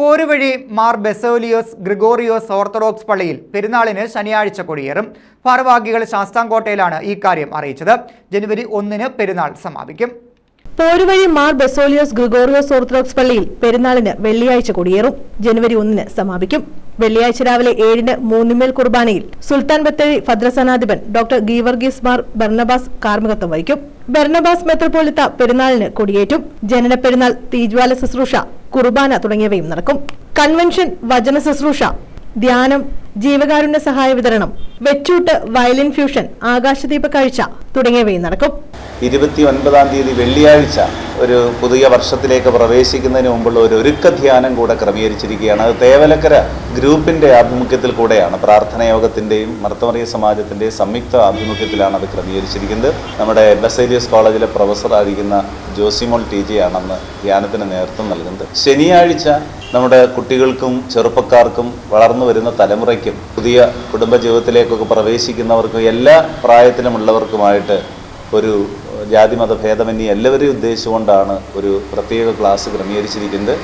Poruvazhi Mar Baselios Gregorios Orthodox പള്ളിയിൽ പെരുന്നാളിന് ശനിയാഴ്ച കൊടിയേറും. ഭാരവാഹികൾ ശാസ്താംകോട്ടയിലാണ് ഈ കാര്യം അറിയിച്ചത്. ജനുവരി ഒന്നിന് പെരുന്നാൾ സമാപിക്കും. പോരുവഴി മാർ ബെസോലിയോസ് ഗ്രിഗോറിയോസ് ഓർത്തഡോക്സ് പള്ളിയിൽ പെരുന്നാളിന് വെള്ളിയാഴ്ച കൊടിയേറും. ജനുവരി ഒന്നിന് സമാപിക്കും. വെള്ളിയാഴ്ച രാവിലെ ഏഴിന് മൂന്നുമേൽ കുർബാനയിൽ സുൽത്താൻ ബത്തേരി ഭദ്രസനാധിപൻ ഡോക്ടർ ഗീവർഗീസ് മാർ ബർണബാസ് കാർമ്മികത്വം വഹിക്കും. ബർണബാസ് മെത്രോപൊലിത്ത പെരുന്നാളിന് കൊടിയേറ്റും. ജനന പെരുന്നാൾ തീജ്വാല ശുശ്രൂഷ കുർബാന തുടങ്ങിയവയും നടക്കും. കൺവെൻഷൻ വചന ശുശ്രൂഷ ധ്യാനം ജീവകാരുണ്യ സഹായ വിതരണം വെച്ചൂട്ട് വയലിൻ ഫ്യൂഷൻ ആകാശദീപ കാഴ്ച തുടങ്ങിയവയും നടക്കും. ഇരുപത്തി ഒൻപതാം തീയതി വെള്ളിയാഴ്ച ഒരു പുതിയ വർഷത്തിലേക്ക് പ്രവേശിക്കുന്നതിന് മുമ്പുള്ള ഒരു ഒരുക്ക ധ്യാനം കൂടെ ക്രമീകരിച്ചിരിക്കുകയാണ്. അത് തേവലക്കര ഗ്രൂപ്പിന്റെ ആഭിമുഖ്യത്തിൽ കൂടെയാണ്. പ്രാർത്ഥനയോഗത്തിന്റെയും മർത്തമറിയ സമാജത്തിന്റെയും സംയുക്ത ആഭിമുഖ്യത്തിലാണ് അത് ക്രമീകരിച്ചിരിക്കുന്നത്. നമ്മുടെ ബസേലിയസ് കോളേജിലെ പ്രൊഫസറായിരിക്കുന്ന ജോസിമോൾ ടി ജി ആണെന്ന് ധ്യാനത്തിന് നേതൃത്വം നൽകുന്നത്. ശനിയാഴ്ച നമ്മുടെ കുട്ടികൾക്കും ചെറുപ്പക്കാർക്കും വളർന്നു വരുന്ന തലമുറയ്ക്കും പുതിയ കുടുംബജീവിതത്തിലേക്കൊക്കെ പ്രവേശിക്കുന്നവർക്കും എല്ലാ പ്രായത്തിലുമുള്ളവർക്കുമായിട്ട് ഒരു ജാതിമത ഭേദമന്യേ എല്ലാവരെയും ഉദ്ദേശിച്ചുകൊണ്ടാണ് ഒരു പ്രത്യേക ക്ലാസ് ക്രമീകരിച്ചിരിക്കുന്നത്.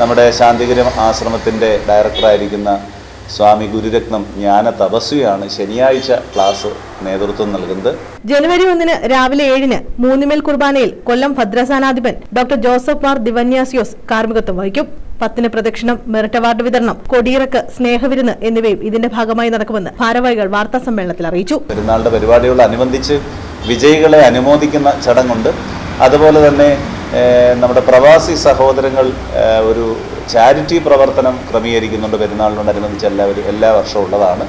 നമ്മുടെ ശാന്തിഗിരി ആശ്രമത്തിന്റെ ഡയറക്ടറായിരിക്കുന്ന സ്വാമി ഗുരുരത്നം ജ്ഞാന തപസ്വിയാണ് ശനിയാഴ്ച ക്ലാസ് നേതൃത്വം നൽകുന്നത്. ജനുവരി ഒന്നിന് രാവിലെ ഏഴിന് മൂന്നുമേൽ കുർബാനയിൽ കൊല്ലം ഭദ്രസാനാധിപൻ ഡോക്ടർ ജോസഫ് മാർ ദിവന്യാസിയോസ് കാർമ്മികത്വം വഹിക്കും. പത്തിന് പ്രദക്ഷിണം മെറിറ്റ് അവാർഡ് വിതരണം കൊടിയിറക്ക് സ്നേഹവിരുന്ന് എന്നിവയും ഇതിന്റെ ഭാഗമായി നടക്കുമെന്ന് ഭാരവാഹികൾ വാർത്താ സമ്മേളനത്തിൽ അറിയിച്ചു. പെരുന്നാളുടെ പരിപാടികളോട് അനുബന്ധിച്ച് വിജയികളെ അനുമോദിക്കുന്ന ചടങ്ങുണ്ട്. അതുപോലെ തന്നെ നമ്മുടെ പ്രവാസി സഹോദരങ്ങൾ ഒരു ചാരിറ്റി പ്രവർത്തനം ക്രമീകരിക്കുന്നുണ്ട് പെരുന്നാളിനോടനുബന്ധിച്ച് എല്ലാവരും എല്ലാ വർഷവും ഉള്ളതാണ്.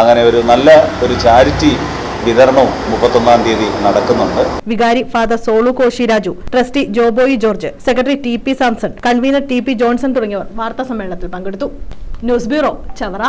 അങ്ങനെ ഒരു നല്ല ഒരു ചാരിറ്റി വിതരണവും മുപ്പത്തൊന്നാം തീയതി നടക്കുന്നുണ്ട്. വികാരി father Solu Koshy Raju trustee Joboy George secretary T P Samson convener T P Johnson തുടങ്ങിയവർ വാർത്താ സമ്മേളനത്തിൽ പങ്കെടുത്തു. News bureau Chavara.